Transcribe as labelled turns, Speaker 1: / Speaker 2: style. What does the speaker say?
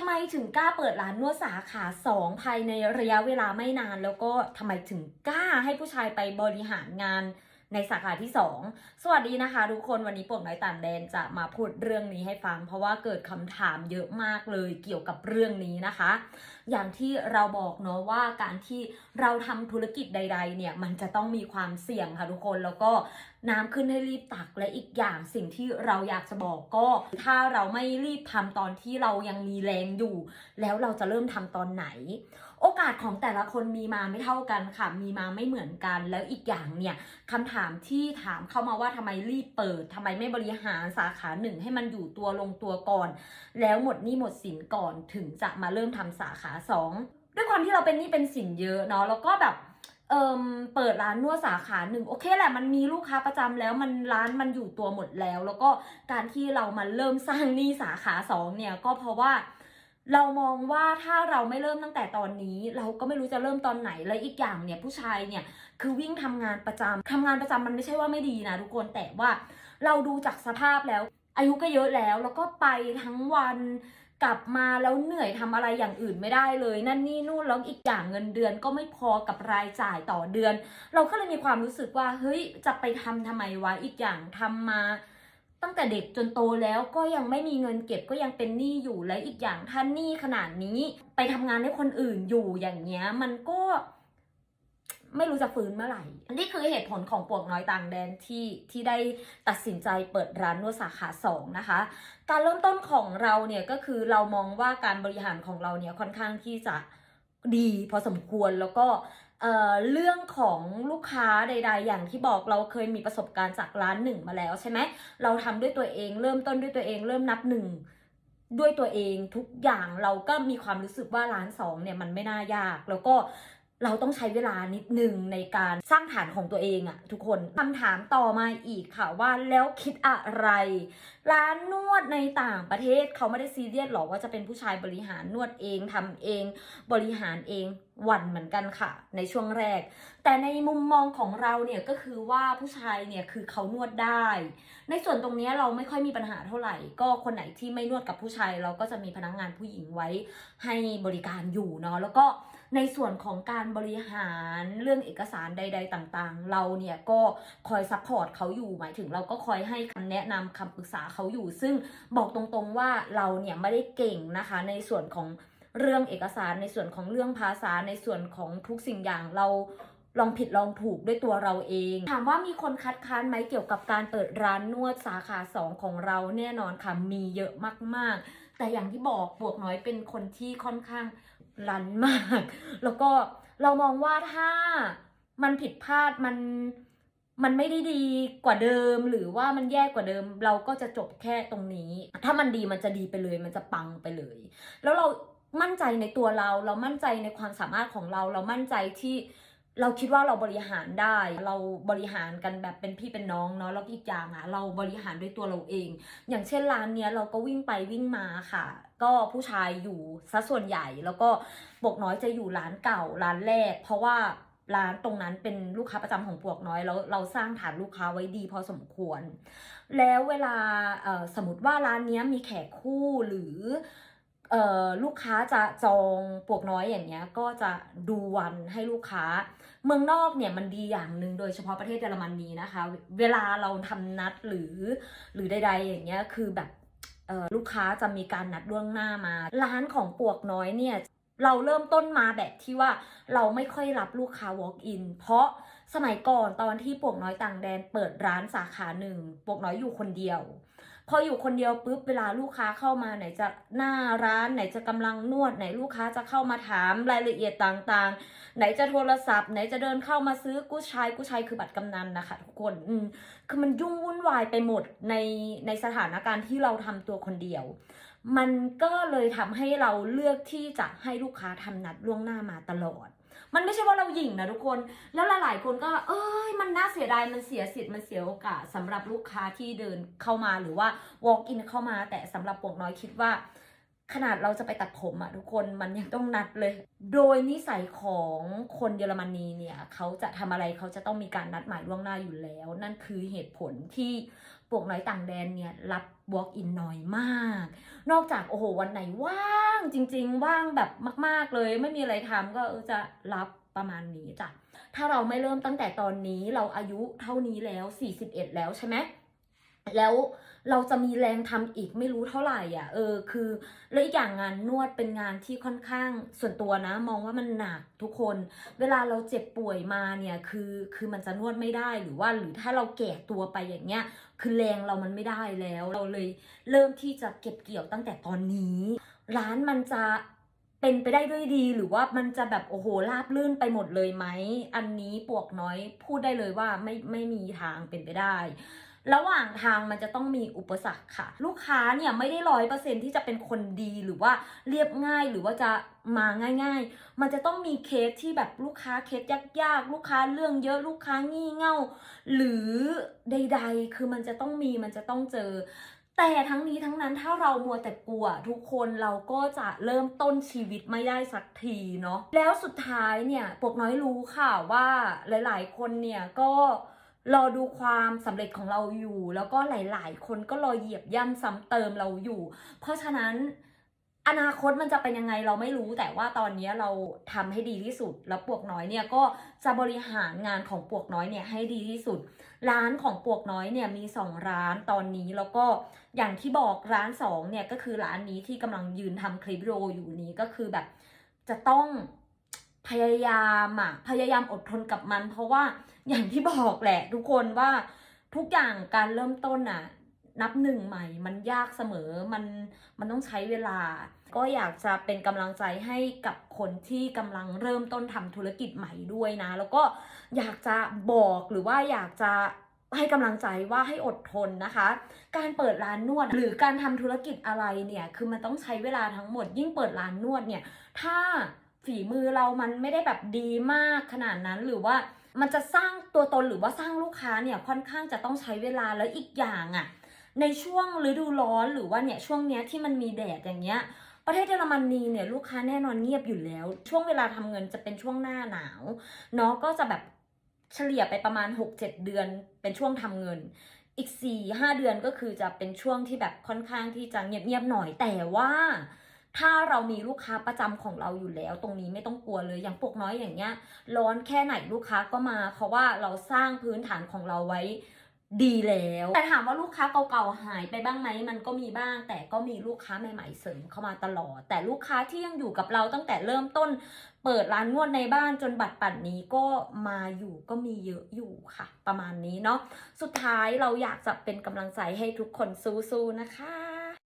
Speaker 1: ทำไมถึงกล้าเปิดร้านนวดสาขาสองภายในระยะเวลาไม่นาน แล้วก็ทำไมถึงกล้าให้ผู้ชายไปบริหารงานในสาขาที่ 2 สวัสดีนะคะ ทุกคนวันนี้ปวกน้อยต่างแดนจะมาพูดเรื่องนี้ให้ฟัง เพราะว่าเกิดคำถามเยอะมากเลยเกี่ยวกับเรื่องนี้นะคะ อย่างที่เราบอกเนาะว่าการที่เราทำธุรกิจใด ๆ เนี่ยมันจะต้องมีความเสี่ยงค่ะทุกคนแล้วก็น้ำขึ้นให้รีบตักและอีกอย่างสิ่งที่เราอยากจะบอกก็ ถ้าเราไม่รีบทำตอนที่เรายังมีแรงอยู่ แล้วเราจะเริ่มทำตอนไหน โอกาสของแต่ละคนมีมาไม่เท่ากันค่ะ มีมาไม่เหมือนกัน แล้วอีกอย่างเนี่ยคำถามที่ถามเข้ามาว่าทำไมรีบเปิดทำไมไม่บริหารสาขาหนึ่งให้มันอยู่ตัวลงตัวก่อน แล้วหมดหนี้หมดสินก่อนถึงจะมาเริ่มทำสาขาสองด้วยความที่เราเป็นหนี้เป็นสินเยอะเนาะแล้วก็แบบ เอิมเปิดร้านนวดสาขาหนึ่งโอเคแหละมันมีลูกค้าประจำแล้วมันร้านมันอยู่ตัวหมดแล้ว แล้วก็การที่เรามาเริ่มสร้างหนี้สาขาสองเนี่ยก็เพราะว่าเรามองว่าถ้าเราไม่เริ่มตั้งแต่ตอนนี้ เราก็ไม่รู้จะเริ่มตอนไหนและอีกอย่างเนี่ยผู้ชายเนี่ยคือวิ่งทำงานประจำทำงานประจำมันไม่ใช่ว่าไม่ดีนะทุกคนแต่ว่าเราดูจากสภาพแล้ว อายุก็เยอะแล้ว แล้วก็ไปทั้งวัน กลับมาแล้วเหนื่อยทำอะไรอย่างอื่นไม่ได้เลย นั่นนี่นู่นแล้วอีกอย่างเงินเดือนก็ไม่พอกับรายจ่ายต่อเดือน เราก็เลยมีความรู้สึกว่าเฮ้ยจะไปทำทำไมวะอีกอย่างทำมา ตั้งแต่เด็กจนโตแล้วก็ยังไม่มีเงินเก็บก็ยังเป็นหนี้อยู่และอีกอย่างถ้าหนี้ขนาดนี้ ไปทำงานให้คนอื่นอยู่อย่างเงี้ยมันก็ ไม่รู้จะฟื้นเมื่อไหร่ นี่คือเหตุผลของปวกน้อยต่างแดนที่ที่ได้ตัดสินใจเปิดร้านนวดสาขาสองนะคะ การเริ่มต้นของเราเนี่ยก็คือเรามองว่าการบริหารของเราเนี่ยค่อนข้างที่จะดีพอสมควรแล้วก็เเรื่องของลูกค้าใด ๆ อย่างที่บอกเราเคยมีประสบการณ์จากร้านหนึ่งมาแล้วใช่ไหมเราทำด้วยตัวเองเริ่มต้นด้วยตัวเองเริ่มนับหนึ่งด้วยตัวเองทุกอย่างเราก็มีความรู้สึกว่าร้านสองเนี่ยมันไม่น่ายาก แล้วก็ เราต้องใช้เวลานิดหนึ่งในการสร้างฐานของตัวเองอะทุกคนคำถามต่อมาอีกค่ะว่าแล้วคิดอะไร ร้านนวดในต่างประเทศเขาไม่ได้ซีเรียสหรอว่าจะเป็นผู้ชายบริหารนวดเองทำเอง บริหารเองหวั่นเหมือนกันค่ะ ในช่วงแรก แต่ในมุมมองของเราเนี่ยก็คือว่าผู้ชายเนี่ยคือเขานวดได้ ในส่วนตรงนี้เราไม่ค่อยมีปัญหาเท่าไหร่ ก็คนไหนที่ไม่นวดกับผู้ชายเราก็จะมีพนักงานผู้หญิงไว้ให้บริการอยู่เนาะแล้วก็ ในส่วนของการบริหารเรื่องเอกสารใด ๆ ต่างๆ เราเนี่ยก็คอยซัพพอร์ตเขาอยู่หมายถึงเราก็คอยให้คำแนะนำคำปรึกษาเขาอยู่ ซึ่งบอกตรงๆว่าเราเนี่ยไม่ได้เก่งนะคะ ในส่วนของเรื่องเอกสารในส่วนของเรื่องภาษาในส่วนของทุกสิ่งอย่างเราลองผิดลองถูกด้วยตัวเราเอง ถามว่ามีคนคัดค้านไหมเกี่ยวกับการเปิดร้านนวดสาขาสองของเราแน่นอนค่ะมีเยอะมากๆ แต่อย่างที่บอกบวกน้อยเป็นคนที่ค่อนข้าง รันมาก แล้วก็เรามองว่าถ้ามันผิดพลาดมันมันไม่ได้ดีกว่าเดิม หรือว่ามันแย่กว่าเดิม เราก็จะจบแค่ตรงนี้ ถ้ามันดีมันจะดีไปเลย มันจะปังไปเลย แล้วเรามั่นใจในตัวเรา เรามั่นใจในความสามารถของเรา เรามั่นใจที่ เราคิดว่าเราบริหารได้ เราบริหารกันแบบเป็นพี่เป็นน้องเนาะแล้วอีกอย่างอะเราบริหารด้วยตัวเราเอง อย่างเช่นร้านเนี้ยเราก็วิ่งไปวิ่งมาค่ะ ก็ผู้ชายอยู่ซะส่วนใหญ่แล้วก็ปวกน้อยจะอยู่ร้านเก่าร้านแรก เพราะว่าร้านตรงนั้นเป็นลูกค้าประจำของปวกน้อยแล้วเราสร้างฐานลูกค้าไว้ดีพอสมควร แล้วเวลาสมมติว่าร้านเนี้ยมีแขกคู่หรือ ลูกค้าจะจองปวกน้อยอย่างเงี้ยก็จะดูวันให้ลูกค้า เมืองนอกเนี่ยมันดีอย่างหนึ่งโดยเฉพาะประเทศเยอรมนนีนะคะ เวลาเราทำนัดหรือหรือใด ๆ อย่างเงี้ยคือแบบลูกค้าจะมีการนัดล่วงหน้ามา ร้านของปวกน้อยเนี่ยเราเริ่มต้นมาแบบที่ว่าเราไม่ค่อยรับลูกค้า walk in เพราะสมัยก่อนตอนที่ปวกน้อยต่างแดนเปิดร้านสาขาหนึ่งปวกน้อยอยู่คนเดียว พออยู่คนเดียวปุ๊บเวลาลูกค้าเข้ามาไหนจะหน้าร้าน ไหนจะกำลังนวด ไหนลูกค้าจะเข้ามาถามรายละเอียดต่างๆ ไหนจะโทรศัพท์ ไหนจะเดินเข้ามาซื้อกู้ชายกู้ชายคือบัตรกำนันนะคะทุกคนอืมคือมันยุ่งวุ่นวายไปหมดในในสถานการณ์ที่เราทำตัวคนเดียว มันก็เลยทำให้เราเลือกที่จะให้ลูกค้าทำนัดล่วงหน้ามาตลอด มันไม่ใช่ว่าเราหยิ่งนะทุกคน แล้วหลาย ๆ คนก็ เอ้ย มันน่าเสียดาย มันเสียสิทธิ์ มันเสียโอกาสสำหรับลูกค้าที่เดินเข้ามาหรือว่า walk in เข้ามา แต่สำหรับปวกน้อยคิดว่า ขนาดเราจะไปตัดผมอะทุกคนมันยังต้องนัดเลย โดยนิสัยของคนเยอรมนีเนี่ยเขาจะทำอะไรเขาจะต้องมีการนัดหมายล่วงหน้าอยู่แล้ว นั่นคือเหตุผลที่ ปวกน้อยต่างแดนเนี่ยรับ walk in น้อยมาก นอกจากโอ้โหวันไหนว่างางจริง ๆ ว่างแบบมาก ๆเลย ไม่มีอะไรทำก็จะรับประมาณนี้จ้ะถ้าเราไม่เริ่มตั้งแต่ตอนนี้เราอายุเท่านี้แล้ว 41 แล้วใช่ไหม แล้วเราจะมีแรงทำอีกไม่รู้เท่าไหร่อะเออคือ แล้วอีกอย่างงานนวดเป็นงานที่ค่อนข้างส่วนตัวนะ มองว่ามันหนักทุกคน เวลาเราเจ็บป่วยมาเนี่ยคือคือมันจะนวดไม่ได้หรือว่าหรือถ้าเราแก่ตัวไปอย่างเงี้ย คือแรงเรามันไม่ได้แล้ว เราเลยเริ่มที่จะเก็บเกี่ยวตั้งแต่ตอนนี้ ร้านมันจะเป็นไปได้ด้วยดีหรือว่ามันจะแบบโอ้โหราบลื่นไปหมดเลยไหมอันนี้ปวกน้อยพูดได้เลยว่าไม่ไม่มีทางเป็นไปได้ ระหว่างทางมันจะต้องมีอุปสรรคค่ะ ลูกค้าเนี่ยไม่ได้ร้อยเปอร์เซ็นที่จะเป็นคนดีหรือว่าเรียบง่ายหรือว่าจะมาง่ายๆ มันจะต้องมีเคสที่แบบลูกค้าเคสยากๆ ลูกค้าเรื่องเยอะลูกค้างี่เง่า หรือใด ๆ คือมันจะต้องมีมันจะต้องเจอ แต่ทั้งนี้ทั้งนั้นถ้าเรามัวแต่กลัว ทุกคนเราก็จะเริ่มต้นชีวิตไม่ได้สักทีเนาะแล้วสุดท้ายเนี่ยปวกน้อยรู้ค่ะว่าหลาย ๆ คนเนี่ยก็ รอดูความสำเร็จของเราอยู่ แล้วก็หลาย ๆ คนก็รอเหยียบย่ำซ้ำเติมเราอยู่ เพราะฉะนั้นอนาคตมันจะเป็นยังไงเราไม่รู้แต่ว่าตอนนี้เราทำให้ดีที่สุด แล้วปวกน้อยเนี่ยก็จะบริหารงานของปวกน้อยเนี่ยให้ดีที่สุด ร้านของปวกน้อยเนี่ยมีสองร้านตอนนี้แล้วก็อย่างที่บอกร้านสองเนี่ยก็คือร้านนี้ที่กำลังยืนทำคลิปวิดีโออยู่นี้ก็คือแบบจะต้อง พยายามอะพยายามอดทนกับมัน เพราะว่าอย่างที่บอกแหละ ทุกคนว่าทุกอย่างการเริ่มต้นอะนับหนึ่งใหม่ มันยากเสมอมันมันต้องใช้เวลา ก็อยากจะเป็นกำลังใจให้กับคนที่กำลังเริ่มต้นทำธุรกิจใหม่ด้วยนะ แล้วก็อยากจะบอกหรือว่าอยากจะให้กำลังใจว่าให้อดทนนะคะ การเปิดร้านนวด หรือการทำธุรกิจอะไรเนี่ย คือมันต้องใช้เวลาทั้งหมดยิ่งเปิดร้านนวดเนี่ย ถ้า ฝีมือเรามันไม่ได้แบบดีมากขนาดนั้นหรือว่ามันจะสร้างตัวตนหรือว่าสร้างลูกค้าเนี่ยค่อนข้างจะต้องใช้เวลาแล้วอีกอย่างอะ่ะในช่วงฤดูร้อนหรือว่าเนี่ยช่วงเนี้ยที่มันมีแดดอย่างเงี้ยประเทศเยอรมนีเนี่ยลูกค้าแน่นอนเงียบอยู่แล้ว ช่วงเวลาทำเงินจะเป็นช่วงหน้าหนาวเนาะก็จะแบบเฉลี่ยไปประมาณ 6-7 เดือนเป็นช่วงทำเงิน อีก 4-5 เดือนก็คือจะเป็นช่วงที่แบบค่อนข้างที่จะเงียบๆหน่อยแต่ว่า ถ้าเรามีลูกค้าประจำของเราอยู่แล้ว ตรงนี้ไม่ต้องกลัวเลยอย่างปกน้อยอย่างเงี้ย ร้อนแค่ไหนลูกค้าก็มา เพราะว่าเราสร้างพื้นฐานของเราไว้ดีแล้ว แต่ถามว่าลูกค้าเก่าๆหายไปบ้างไหมมันก็มีบ้าง แต่ก็มีลูกค้าใหม่ ๆ เสริมเข้ามาตลอด แต่ลูกค้าที่ยังอยู่กับเราตั้งแต่เริ่มต้น เปิดร้านนวดในบ้านจนบัตรปั่นนี้ก็มาอยู่ก็มีเยอะอยู่ค่ะ ประมาณนี้เนาะสุดท้ายเราอยากจะเป็นกำลังใจให้ทุกคนสู้ๆนะคะ